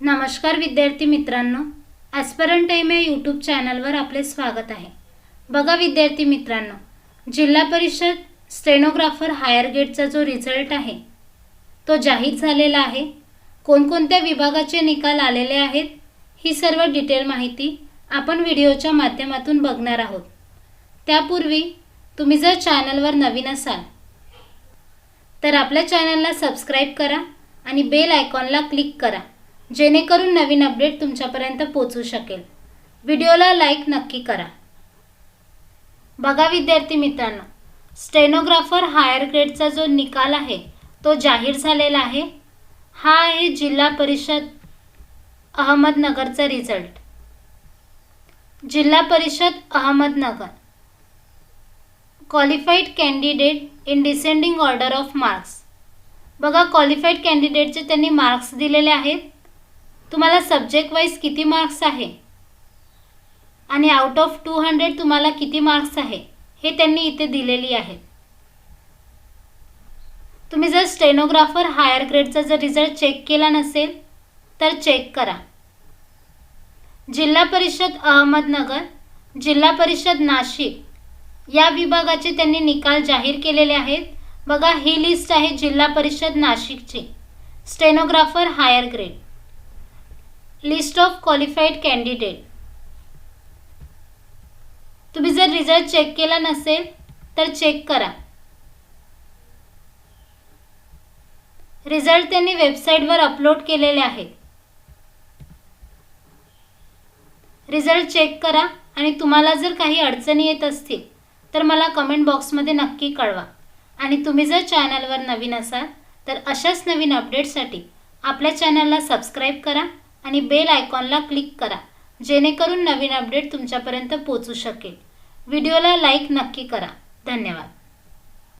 नमस्कार विद्यार्थी मित्रांनो ॲस्परंट टाईम या यूट्यूब चॅनलवर आपले स्वागत आहे. बघा विद्यार्थी मित्रांनो जिल्हा परिषद स्टेनोग्राफर हायर गेटचा जो रिझल्ट आहे तो जाहीर झालेला आहे. कोणकोणत्या विभागाचे निकाल आलेले आहेत ही सर्व डिटेल माहिती आपण व्हिडिओच्या माध्यमातून बघणार आहोत. त्यापूर्वी तुम्ही जर चॅनलवर नवीन असाल तर आपल्या चॅनलला सबस्क्राईब करा आणि बेल आयकॉनला क्लिक करा. जेणेकरून नवीन अपडेट तुमच्यापर्यंत पोचू शकेल. व्हिडिओला लाईक नक्की करा. बघा विद्यार्थी मित्रांनो स्टेनोग्राफर हायर ग्रेडचा जो निकाल आहे तो जाहीर झालेला आहे. हा आहे जिल्हा परिषद अहमदनगरचा रिझल्ट. जिल्हा परिषद Ahmednagar. Qualified candidate in descending order of marks. बघा क्वालिफाईड कॅन्डिडेटचे त्यांनी मार्क्स दिलेले आहेत. तुम्हाला सब्जेक्ट वाईज किती मार्क्स आहे? आणि आउट ऑफ टू हंड्रेड तुम्हाला किती मार्क्स आहे? हे त्यांनी इथे दिलेली आहेत. तुम्ही जर स्टेनोग्राफर हायर ग्रेडचा जर रिझल्ट चेक केला नसेल तर चेक करा. जिल्हा परिषद अहमदनगर जिल्हा परिषद नाशिक या विभागाचे त्यांनी निकाल जाहीर केलेले आहेत. बघा ही लिस्ट आहे जिल्हा परिषद नाशिकची. Stenographer higher grade list of qualified candidate तुम्ही जर रिझल्ट चेक केला नसेल तर चेक करा. रिझल्ट त्यांनी वेबसाईटवर अपलोड केलेले आहेत रिझल्ट चेक करा आणि तुम्हाला जर काही अडचणी येत असतील तर मला कमेंट बॉक्समध्ये नक्की कळवा. आणि तुम्ही जर चॅनलवर नवीन असाल तर अशाच नवीन अपडेटसाठी आपल्या चॅनलला सबस्क्राईब करा. आणि बेल आयकॉनला क्लिक करा जेणेकरून नवीन अपडेट तुमच्यापर्यंत पोचू शकेल. व्हिडिओला लाईक नक्की करा. धन्यवाद.